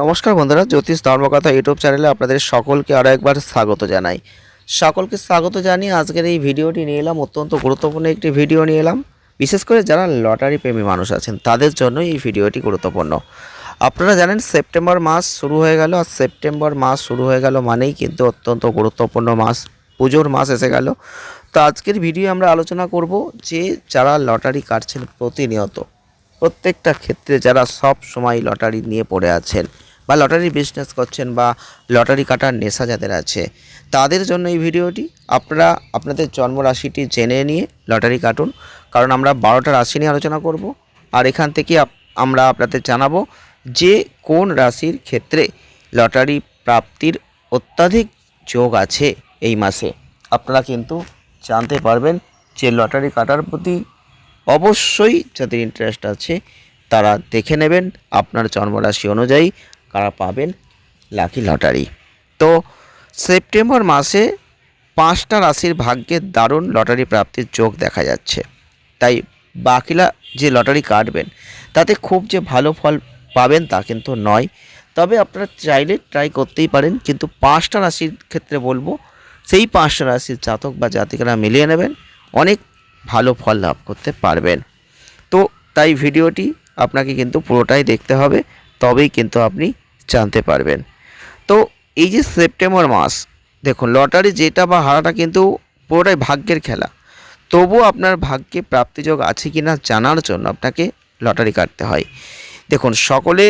নমস্কার বন্ধুরা, জ্যোতিষ ধর্মকথা ইউটিউব চ্যানেলে আপনাদের সকলকে আরও একবার স্বাগত জানাই। সকলকে স্বাগত জানিয়ে আজকের এই ভিডিওটি নিয়ে এলাম, অত্যন্ত গুরুত্বপূর্ণ একটি ভিডিও নিয়ে এলাম। বিশেষ করে যারা লটারি প্রেমী মানুষ আছেন, তাদের জন্য এই ভিডিওটি গুরুত্বপূর্ণ। আপনারা জানেন, সেপ্টেম্বর মাস শুরু হয়ে গেল, আর সেপ্টেম্বর মাস শুরু হয়ে গেল মানেই কিন্তু অত্যন্ত গুরুত্বপূর্ণ মাস, পুজোর মাস এসে গেল। তো আজকের ভিডিও আমরা আলোচনা করব যে যারা লটারি কাটছেন প্রতিনিয়ত প্রত্যেকটা ক্ষেত্রে যারা সব সময় লটারি নিয়ে পড়ে আছেন বা লটারি বিজনেস করছেন বা লটারি কাটার নেশা যাদের আছে, তাদের জন্য এই ভিডিওটি আপনারা আপনাদের জন্ম রাশিটি জেনে নিয়ে লটারি কাটুন। কারণ আমরা বারোটা রাশি নিয়ে আলোচনা করব আর এখান থেকে আমরা আপনাদের জানাব যে কোন রাশির ক্ষেত্রে লটারি প্রাপ্তির অত্যাধিক যোগ আছে এই মাসে। আপনারা কিন্তু জানতে পারবেন যে লটারি কাটার প্রতি অবশ্যই যাদের ইন্টারেস্ট আছে, তারা দেখে নেবেন আপনার জন্মরাশি অনুযায়ী কারা পাবেন লাকি লটারি তো সেপ্টেম্বর মাসে পাঁচটা রাশির ভাগ্যে দারুণ লটারি প্রাপ্তির যোগ দেখা যাচ্ছে। তাই বাকিলা যে লটারি কাটবেন, তাতে খুব যে ভালো ফল পাবেন তা কিন্তু নয়। তবে আপনারা চাইলে ট্রাই করতেই পারেন, কিন্তু পাঁচটা রাশির ক্ষেত্রে বলব, সেই পাঁচটা রাশির জাতক বা জাতিকারা মিলিয়ে নেবেন। অনেক ভালো ফল লাভ করতে পারবেন। তো তাই ভিডিওটি আপনাকে কিন্তু পুরোটাই দেখতে হবে, তবেই কিন্তু আপনি জানতে পারবেন। তো এই যে সেপ্টেম্বর মাস, দেখুন, লটারি যেটা বা হারাটা কিন্তু পুরোটাই ভাগ্যের খেলা। তবুও আপনার ভাগ্যে প্রাপ্তিযোগ আছে কি না জানার জন্য আপনাকে লটারি কাটতে হয়। দেখুন, সকলে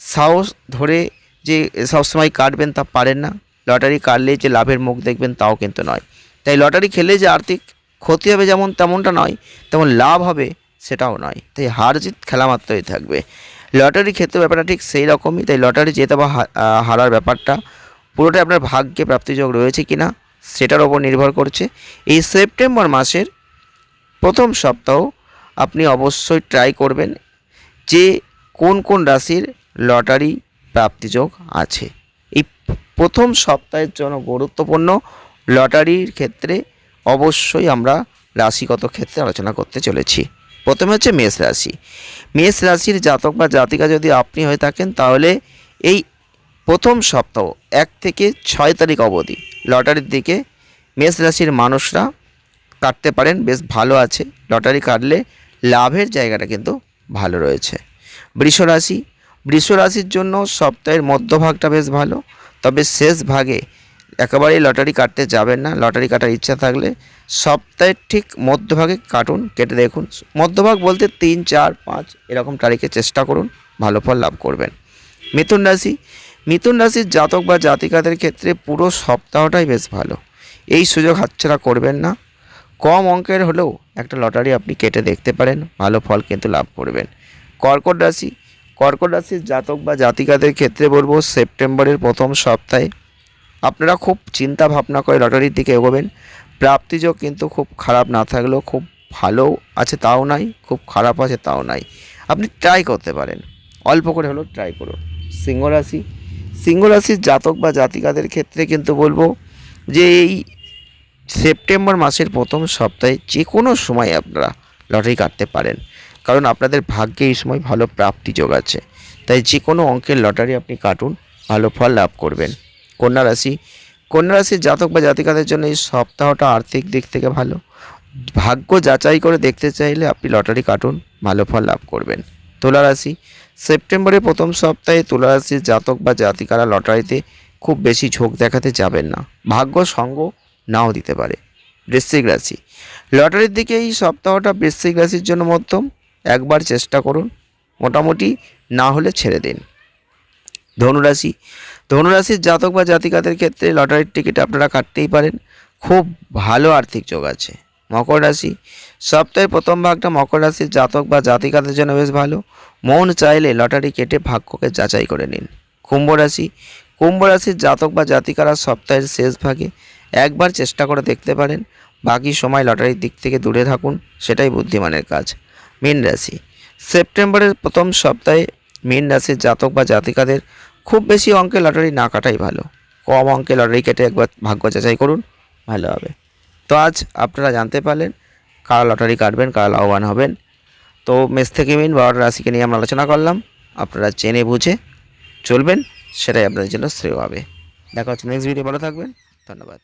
সাহস ধরে যে সবসময় কাটবেন তা পারেন না। লটারি কাটলে যে লাভের মুখ দেখবেন তাও কিন্তু নয়। তাই লটারি খেলে যে আর্থিক ক্ষতি হবে যেমন তেমনটা নয়, তেমন লাভ হবে সেটাও নয়। তাই হার জিত খেলা মাত্রই থাকবে। লটারি ক্ষেত্রে ব্যাপারটা ঠিক সেই রকমই, তাই লটারি জেতা বা হারার ব্যাপারটা পুরোটাই আপনার ভাগ্যে প্রাপ্তিযোগ রয়েছে কি না, সেটার ওপর নির্ভর করছে। এই সেপ্টেম্বর মাসের প্রথম সপ্তাহ আপনি অবশ্যই ট্রাই করবেন যে কোন কোন রাশির লটারি প্রাপ্তিযোগ আছে। এই প্রথম সপ্তাহের জন্য গুরুত্বপূর্ণ লটারির ক্ষেত্রে অবশ্যই আমরা রাশিগত ক্ষেত্রে আলোচনা করতে চলেছি। প্রথমে হচ্ছে মেষ রাশি। মেষ রাশির জাতক বা জাতিকা যদি আপনি হয়ে থাকেন, তাহলে এই প্রথম সপ্তাহ এক থেকে ছয় তারিখ অবধি লটারির দিকে মেষ রাশির মানুষরা কাটতে পারেন, বেশ ভালো আছে। লটারি কাটলে লাভের জায়গাটা কিন্তু ভালো রয়েছে। বৃষ রাশি। বৃষ রাশির জন্য সপ্তাহের মধ্যভাগটা বেশ ভালো, তবে শেষ ভাগে একেবারেই লটারি কাটতে যাবেন না, লটারি কাটার ইচ্ছা থাকলে সপ্তাহের ঠিক মধ্যভাগে কাটুন, কেটে দেখুন। মধ্যভাগ বলতে তিন, চার, পাঁচ, এরকম তারিখে চেষ্টা করুন, ভালো ফল লাভ করবেন। মিথুন রাশি, মিথুন রাশির জাতক বা জাতিকাদের ক্ষেত্রে পুরো সপ্তাহটাই বেশ ভালো। এই সুযোগ হাতছাড়া করবেন না। কম অঙ্কের হলেও একটা লটারি আপনি কেটে দেখতে পারেন, ভালো ফল কিন্তু লাভ করবেন। কর্কট রাশি, কর্কট রাশির জাতক বা জাতিকাদের ক্ষেত্রে বলব সেপ্টেম্বরের প্রথম সপ্তাহে আপনারা খুব চিন্তা ভাবনা করে লটারির দিকে এগোবেন। প্রাপ্তিযোগ কিন্তু খুব খারাপ না থাকলেও খুব ভালো আছে তাও নাই, খুব খারাপ আছে তাও নাই। আপনি ট্রাই করতে পারেন। অল্প করে হলেও ট্রাই করুন। সিংহ রাশি। সিংহ রাশির জাতক বা জাতিকাদের ক্ষেত্রে কিন্তু বলব যে এই সেপ্টেম্বর মাসের প্রথম সপ্তাহে যে কোনো সময় আপনারা লটারি কাটতে পারেন। কারণ আপনাদের ভাগ্যে এই সময় ভালো প্রাপ্তি যোগ আছে। তাই যে কোনো অঙ্কের লটারি আপনি কাটুন, ভালো ফল লাভ করবেন। কন্যা রাশি কন্যা রাশির জাতক বা জাতিকাদের জন্য এই সপ্তাহটা আর্থিক দিক থেকে ভালো। ভাগ্য যাচাই করে দেখতে চাইলে আপনি লটারি কাটুন, ভালো ফল লাভ করবেন। তুলা রাশি সেপ্টেম্বরের প্রথম সপ্তাহে তুলা রাশির জাতক বা জাতিকারা লটারিতে খুব বেশি ঝোঁক দেখাতে যাবেন না। ভাগ্য সঙ্গ নাও দিতে পারে। বৃশ্চিক রাশি। লটারির দিকে এই সপ্তাহটা বৃশ্চিক রাশির জন্য মধ্যম। একবার চেষ্টা করুন, মোটামুটি না হলে ছেড়ে দিন। ধনুরাশি। ধনুরাশির জাতক বা জাতিকাদের ক্ষেত্রে লটারির টিকিট আপনারা কাটতেই পারেন। খুব ভালো আর্থিক যোগ আছে। মকর রাশি সপ্তাহের প্রথম ভাগটা মকর রাশির জাতক বা জাতিকাদের জন্য বেশ ভালো। মন চাইলে লটারি কেটে ভাগ্যকে যাচাই করে নিন। কুম্ভ রাশি, কুম্ভ রাশির জাতক বা জাতিকারা সপ্তাহের শেষ ভাগে একবার চেষ্টা করে দেখতে পারেন। বাকি সময় লটারির দিক থেকে দূরে থাকুন, সেটাই বুদ্ধিমানের কাজ। মীন রাশি, সেপ্টেম্বরের প্রথম সপ্তাহে মীন রাশির জাতক বা জাতিকাদের খুব বেশি অঙ্কে লটারি না কাটাই ভালো। কম অঙ্কে লটারি কেটে একবার ভাগ্য যাচাই করুন, ভালো হবে। তো আজ আপনারা জানতে পারলেন কারা লটারি কাটবেন, কারা লাভবান হবেন। তো মেস থেকে মিন, বারোটা রাশিকে নিয়ে আমরা আলোচনা করলাম। আপনারা চেনে বুঝে চলবেন, সেটাই আপনাদের জন্য শ্রেয় হবে। দেখা হচ্ছে নেক্সট ভিডিও ভালো থাকবেন, ধন্যবাদ।